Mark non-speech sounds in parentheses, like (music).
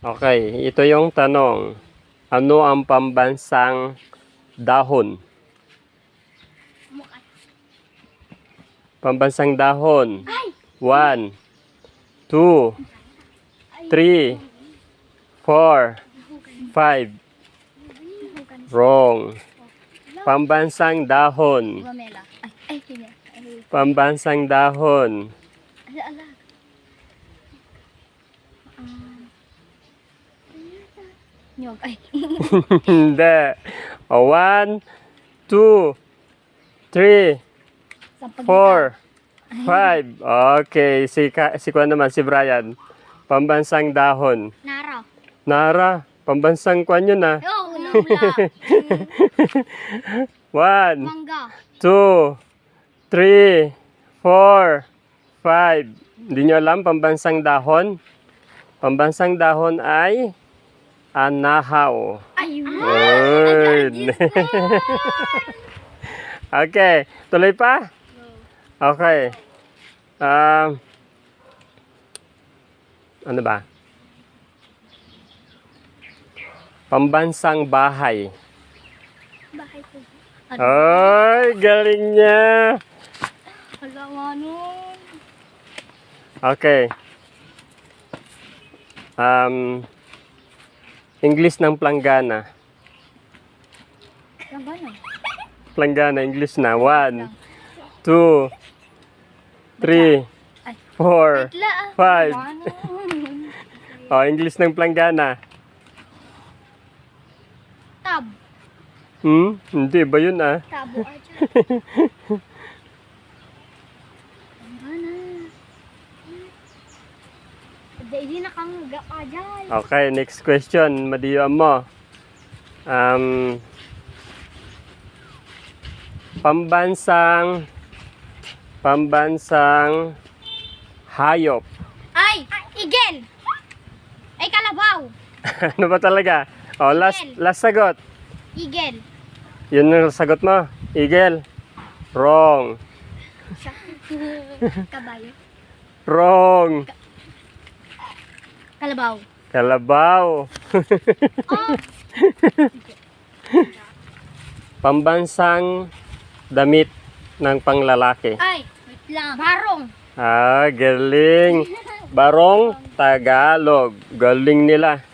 Okay, ito yung tanong. Ano ang pambansang dahon? Pambansang dahon. One, two, three, four, five. Wrong. Pambansang dahon. Sige. Ay, Pambansang dahon. Nyog. Ay. (laughs) Hindi. O, one, two, three, Sampag four, five. Okay, si, Ka, si Kwan naman, si Brian. Pambansang dahon. Nara. Nara, pambansang Kwan yun ah. Yo, lula. (laughs) One, Mangga. two, three, four, five. Hindi nyo alam, pambansang dahon? Pambansang dahon ay anahaw. Good. (laughs) okay, tuloy pa? Okay. Um, ano ba? Pambansang bahay. Bakit po? Ay, galing niya. Wala nga nun. Okay. Um, English ng planggana. Lang ba na? Planggana, English na. One, two, three, four, five. (laughs) Oh, English ng planggana. Tab. Hmm? Hindi ba yun ah? Tabo. (laughs) Ay, dyan. Ang gana. Hindi na kang ka dyan. Okay, next question. Madiyuan mo. Um, pambansang pambansang hayop. Ay! Igel! Ay, kalabaw! (laughs) ano ba talaga? Oh, last last sagot. Igel. Yun ang sagot mo. Eagle. Wrong. (laughs) Kabayo. Wrong. Kalabaw. Kalabaw. Oh! (laughs) Pambansang damit ng panglalaki. Ay! Wait lang. Barong. Ah, galing. Barong Tagalog. Galing nila.